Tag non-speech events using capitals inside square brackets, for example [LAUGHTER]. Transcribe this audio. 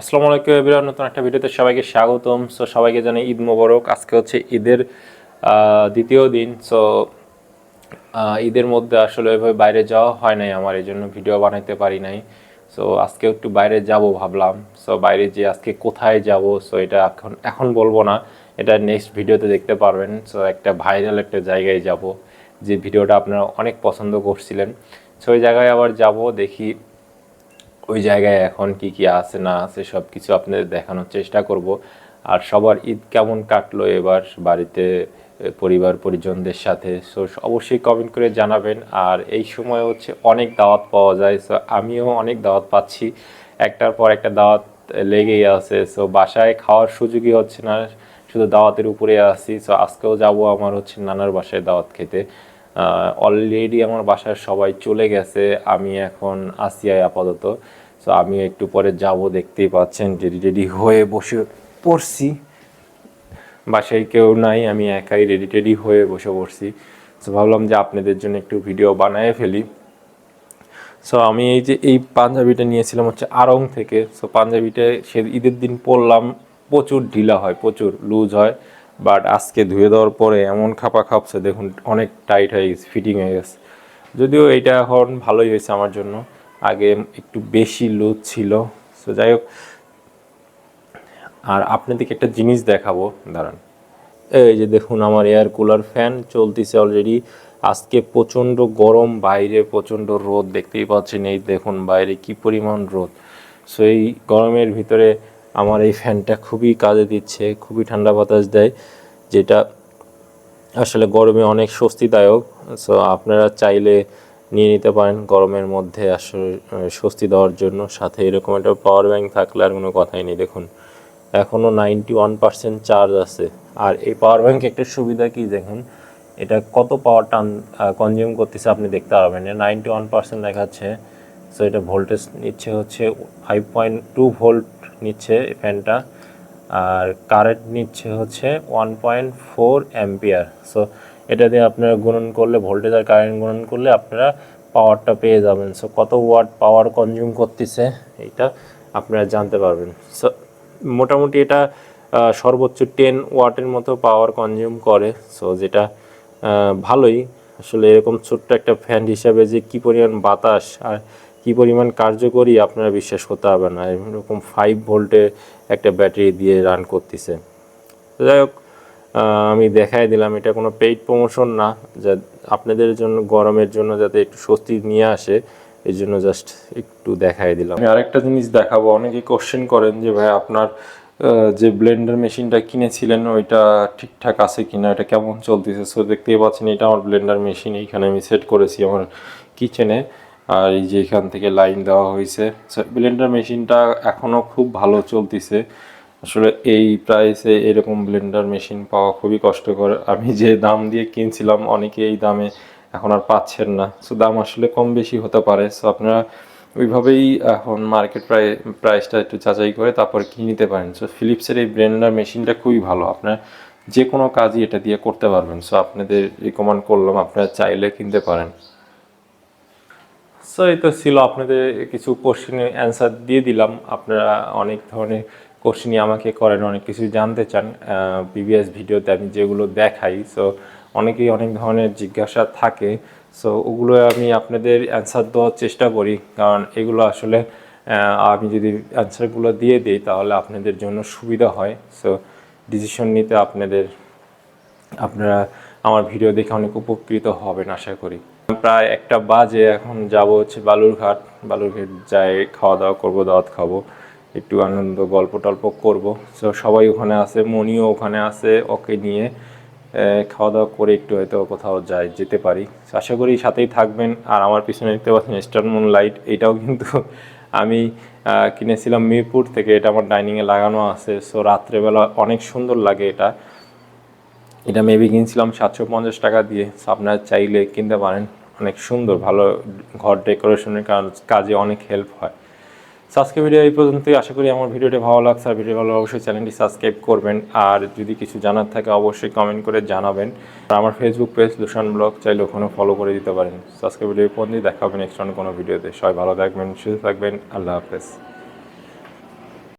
আসসালামু আলাইকুম এবার নতুন একটা ভিডিওতে সবাইকে স্বাগতম। সো সবাইকে জানাই ঈদ মোবারক। আজকে হচ্ছে ঈদের দ্বিতীয় দিন। সো ঈদের মধ্যে আসলে ওইভাবে বাইরে যাওয়া হয় নাই আমার, এই জন্য ভিডিও বানাইতে পারি নাই। সো আজকে একটু বাইরে যাব ভাবলাম। সো বাইরে যে আজকে কোথায় যাব সো এটা এখন এখন বলব না। এটা নেক্সট ভিডিওতে দেখতে পারবেন। সো একটা ভাইরাল একটা জায়গায় যাব, যে ভিডিওটা আপনারা অনেক পছন্দ করছিলেন। সো ওই জায়গায় আবার যাব, দেখি ওই জায়গায় এখন কি কি আছে, না আছে সব কিছু আপনাদের দেখানোর চেষ্টা করব। আর সবার ঈদ কেমন কাটলো এবার বাড়িতে পরিবার, পরিজনদের সাথে? সো অবশ্যই কমেন্ট করে জানাবেন। আর এই সময় হচ্ছে অনেক দাওয়াত পাওয়া যায়। সো আমিও অনেক দাওয়াত পাচ্ছি। একটার পর একটা দাওয়াত লেগেই আছে। সো বাসায় খাওয়ার সুযোগই হচ্ছে না। শুধু দাওয়াতের উপরে আছি। সো আজকেও যাব আমার হচ্ছে নানার বাসায় দাওয়াত খেতে। অলরেডি আমার বাসার সবাই চলে গেছে, আমি এখন আসিয়ায় আপাতত। সো আমি একটু পরে যাব, দেখতেই পাচ্ছেন রেডি রেডি হয়ে বসে পড়ছি। বাসায় কেউ নাই, আমি একাই রেডি টেডি হয়ে বসে পড়ছি। সো ভাবলাম যে আপনাদের জন্য একটু ভিডিও বানায় ফেলি। সো আমি এই যে এই পাঞ্জাবিটা নিয়েছিলাম হচ্ছে আড়ং থেকে। সো পাঞ্জাবিটা সে ঈদের দিন পরলাম, প্রচুর ঢিলা হয়, প্রচুর লুজ হয়। বাট আজকে ধুয়ে দেওয়ার পরে এমন খাপা খাপছে, দেখুন, অনেক টাইট হয়ে গেছে, ফিটিং হয়ে গেছে। যদিও এটা এখন ভালোই হয়েছে আমার জন্য। আগে একটু বেশি লুজ ছিল। সো যাই হোক। আর আপনাদেরকে একটা জিনিস দেখাবো, দাঁড়ান। এই যে দেখুন, আমার এয়ার কুলার ফ্যান চলতেছে অলরেডি আজকে প্রচণ্ড গরম, বাইরে প্রচণ্ড রোদ দেখতেই পাচ্ছেন। এই দেখুন, বাইরে কি পরিমাণ রোদ। সো এই গরমের ভিতরে আমার এই ফ্যানটা খুবই কাজে দিচ্ছে, খুবই ঠান্ডা বাতাস দেয়, যেটা আসলে গরমে অনেক স্বস্তিদায়ক। সো আপনারা চাইলে নিয়ে নিতে পারেন গরমের মধ্যে আসলে স্বস্তি দেওয়ার জন্য। সাথে এরকম একটা পাওয়ার ব্যাংক থাকলে আর কোনো কথাই নেই। দেখুন এখনও নাইনটি ওয়ান পার্সেন্ট চার্জ আছে। আর এই পাওয়ার ব্যাংক একটা সুবিধা কি দেখুন? এটা কত পাওয়ার টান কনজিউম করতেছে আপনি দেখতে পারবেন। নাইনটি ওয়ান পার্সেন্ট দেখাচ্ছে সো এটা ভোল্টেজ নিচ্ছে হচ্ছে ফাইভ পয়েন্ট টু ভোল্ট নিচ্ছে ফ্যানটা আর কারেন্ট নিচ্ছে হচ্ছে one point four ampere so এটা দিয়ে আপনারা গুণন করলে ভোল্টেজ আর কারেন্ট গুণন করলে আপনারা পাওয়ারটা পেয়ে যাবেন। সো কত ওয়াট পাওয়ার কনজিউম করতেছে, এইটা আপনারা জানতে পারবেন। সো মোটামুটি এটা সর্বোচ্চ টেন ওয়াটের মতো পাওয়ার কনজিউম করে। সো যেটা ভালোই। আসলে এরকম ছোট্ট একটা ফ্যান হিসাবে যে কি পরিমাণ বাতাস, আর কি পরিমাণ কার্যকরী আপনারা বিশ্বাস করতে পারবেন না। এরকম ফাইভ ভোল্টে একটা ব্যাটারি দিয়ে রান করতেছে। তো যাই হোক আমি দেখাই দিলাম, এটা কোনো পেইড প্রমোশন না। যা, আপনাদের জন্য, গরমের জন্য যাতে একটু স্বস্তি নিয়ে আসে, এই জন্য জাস্ট একটু দেখাই দিলাম। আমি আরেকটা জিনিস দেখাবো অনেকে কোশ্চেন করেন যে, ভাই, আপনার যে ব্লেন্ডার মেশিনটা কিনেছিলেন, ওইটা ঠিকঠাক আছে কিনা? এটা কেমন চলতেছে? সো দেখতেই পাচ্ছেন, এটা আমার ব্লেন্ডার মেশিন এইখানে আমি সেট করেছি আমার কিচেনে আর এই যে এখান থেকে লাইন দেওয়া হয়েছে। ব্লেন্ডার মেশিনটা এখনও খুব ভালো চলতেছে। আসলে এই প্রাইসে এরকম ব্লেন্ডার মেশিন পাওয়া খুবই কষ্টকর। আমি যে দাম দিয়ে কিনছিলাম, অনেকে এই দামে এখন আর পাচ্ছেন না। সো দাম আসলে কম বেশি হতে পারে। সো আপনারা ওইভাবেই এখন মার্কেট প্রাই প্রাইসটা একটু যাচাই করে তারপর কিনে নিতে পারেন। সো ফিলিপসের এই ব্লেন্ডার মেশিনটা খুবই ভালো। আপনার যে কোনো কাজই এটা দিয়ে করতে পারবেন। সো আপনাদের রিকমেন্ড করলাম, আপনারা চাইলে কিনতে পারেন। সো এই তো ছিল আপনাদের কিছু কোশ্চেনের অ্যান্সার দিয়ে দিলাম। আপনারা অনেক ধরনের কোশ্চেনই আমাকে করেন, অনেক কিছু জানতে চান। প্রিভিয়াস ভিডিওতে আমি যেগুলো দেখাই সো অনেকেই অনেক ধরনের জিজ্ঞাসা থাকে। সো ওগুলো আমি আপনাদের অ্যান্সার দেওয়ার চেষ্টা করি, কারণ এগুলো আসলে আমি যদি অ্যান্সারগুলো দিয়ে দিই, তাহলে আপনাদের জন্য সুবিধা হয়। সো ডিসিশন নিতে আপনাদের, আপনারা আমার ভিডিও দেখে অনেক উপকৃত হবেন, আশা করি। প্রায় একটা বাজে এখন যাব হচ্ছে বালুরঘাট। বালুরঘাট যাই খাওয়া দাওয়া করব, দাওয়াত খাব। একটু আনন্দ, গল্প টল্প করব। তো সবাই ওখানে আছে, মনিও ওখানে আছে, ওকে নিয়ে খাওয়া দাওয়া করে একটু হয়তো কোথাও যাই, যেতে পারি। আশা করি সাথেই থাকবেন। আর আমার পিছনে দেখতে পাচ্ছেন স্টার মুন লাইট এটাও কিন্তু [LAUGHS] আমি কিনেছিলাম মিরপুর থেকে, এটা আমার ডাইনিংয়ে লাগানো আছে। সো রাত্রেবেলা অনেক সুন্দর লাগে এটা। এটা মেবি কিনছিলাম সাতশো পঞ্চাশ টাকা দিয়ে। আপনারা চাইলে কিনতে পারেন। অনেক সুন্দর, ভালো ঘর ডেকোরেশনের কাজ- অনেক হেল্প হয়। সাবস্ক্রাইব ভিডিও এই পর্যন্তই। আশা করি আমার ভিডিওটি ভালো লাগছে। আর ভিডিও ভালো অবশ্যই চ্যানেলটি সাবস্ক্রাইব করবেন। আর যদি কিছু জানার থাকে, অবশ্যই কমেন্ট করে জানাবেন। আর আমার ফেসবুক পেজ দূষণ ব্লগ চাইলে ওখানেও ফলো করে দিতে পারেন। সাবস্ক্রাইব ভিডিও এই পর্যন্তই। দেখা হবে নেক্সট অন্য কোনো ভিডিওতে সবাই ভালো থাকবেন, সুস্থ থাকবেন। আল্লাহ হাফেজ।